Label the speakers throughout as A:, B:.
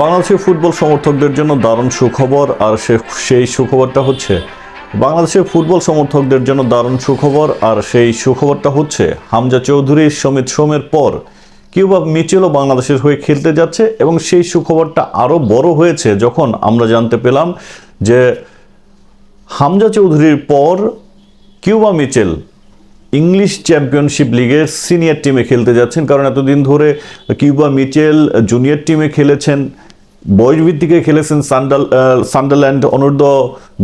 A: বাংলাদেশের ফুটবল সমর্থকদের জন্য দারুণ সুখবর, আর সে সেই সুখবরটা হচ্ছে, বাংলাদেশের ফুটবল সমর্থকদের জন্য দারুণ সুখবর, আর সেই সুখবরটা হচ্ছে, হামজা চৌধুরী, সমিত সোমের পর কিউবা মিচেলও বাংলাদেশের হয়ে খেলতে যাচ্ছে, এবং সেই সুখবরটা আরও বড় হয়েছে যখন আমরা জানতে পেলাম যে হামজা চৌধুরীর পর কিউবা মিচেল ইংলিশ চ্যাম্পিয়নশিপ লিগের সিনিয়র টিমে খেলতে যাচ্ছেন। কারণ এতদিন ধরে কিউবা মিচেল জুনিয়র টিমে খেলেছেন। বয়স ভিত্তিকে খেলেছেন সান্ডাল সান্ডারল্যান্ড, অনূর্ধ্ব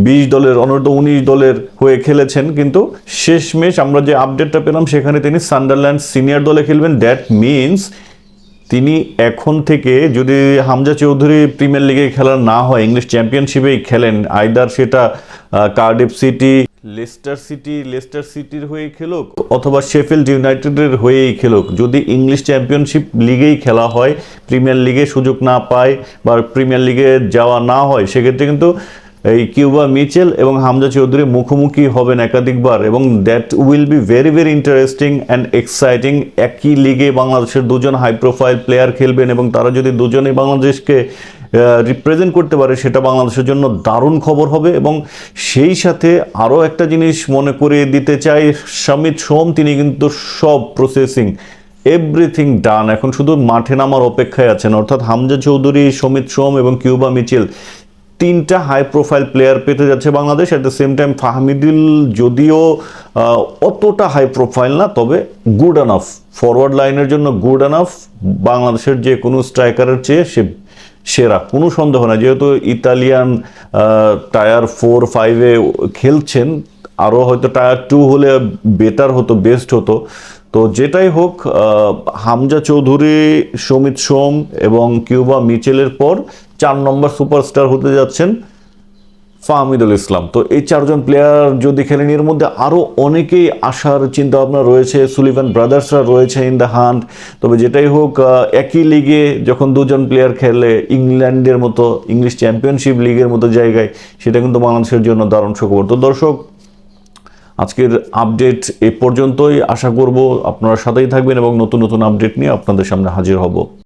A: বিশ দলের, অনূর্ধ্ব উনিশ দলের হয়ে খেলেছেন। কিন্তু শেষমেশ আমরা যে আপডেটটা পেলাম, সেখানে তিনি সান্ডারল্যান্ড সিনিয়র দলে খেলবেন। দ্যাট মিনস তিনি এখন থেকে যদি হামজা চৌধুরী প্রিমিয়ার লিগে খেলা না হয়, ইংলিশ চ্যাম্পিয়নশিপেই খেলেন, আইদার সেটা Cardiff City Leicester City, Leicester সিটির হয়ে খেলুক, অথবা শেফিল্ড ইউনাইটেডের হয়েই খেলুক। যদি ইংলিশ চ্যাম্পিয়নশিপ লিগেই খেলা হয়, প্রিমিয়ার লিগে সুযোগ না পায় বা প্রিমিয়ার লিগে যাওয়া না হয়, সেক্ষেত্রে কিন্তু এই কিউবা মিচেল এবং হামজা চৌধুরী মুখোমুখি হবেন একাধিকবার এবং that will be very very interesting and exciting একই লিগে বাংলাদেশের দুজন হাই প্রোফাইল প্লেয়ার খেলবেন এবং তারা যদি দুজনেই বাংলাদেশকে রিপ্রেজেন্ট করতে পারে, সেটা বাংলাদেশের জন্য দারুণ খবর হবে এবং সেই সাথে আরও একটা জিনিস মনে করিয়ে দিতে চাই সমিত সোম তিনি কিন্তু সব প্রসেসিং এভরিথিং ডান এখন শুধু মাঠে নামার অপেক্ষায় আছেন, অর্থাৎ হামজা চৌধুরী সমিত সোম এবং কিউবা মিচেল তিনটা হাই প্রোফাইল প্লেয়ার পেতে যাচ্ছে Bangladesh. At the same time Fahmidul যদিও অতটা হাই প্রোফাইল না, তবে গুড আনাফ ফরওয়ার্ড লাইনের জন্য গুড আনাফ বাংলাদেশের যে কোনো স্ট্রাইকারের চেয়ে সে সেরা। কোনো সন্দেহ না যেহেতু ইতালিয়ান টায়ার ফোর ফাইভে খেলছেন আরও হয়তো টায়ার টু হলে বেটার হতো বেস্ট হতো। তো যেটাই হোক হামজা চৌধুরী, সমিত সোম এবং কিউবা মিচেলের পর চার নম্বর সুপারস্টার হতে যাচ্ছেন ফাহমিদুল ইসলাম। তো এই চারজন প্লেয়ার যদি খেলেন এর মধ্যে আরও অনেকেই আসার চিন্তা ভাবনা রয়েছে। সুলিভান ব্রাদার্সরা রয়েছে ইন দ্য হান্ট তবে যেটাই হোক একই লিগে যখন দুজন প্লেয়ার খেলে, ইংল্যান্ডের মতো, ইংলিশ চ্যাম্পিয়নশিপ লিগের মতো জায়গায়, সেটা কিন্তু বাংলাদেশের জন্য দারুণ সুখবর। তো দর্শক, আজকের আপডেট এ পর্যন্তই। আশা করব আপনারা সাথেই থাকবেন এবং নতুন নতুন আপডেট নিয়ে আপনাদের সামনে হাজির হব।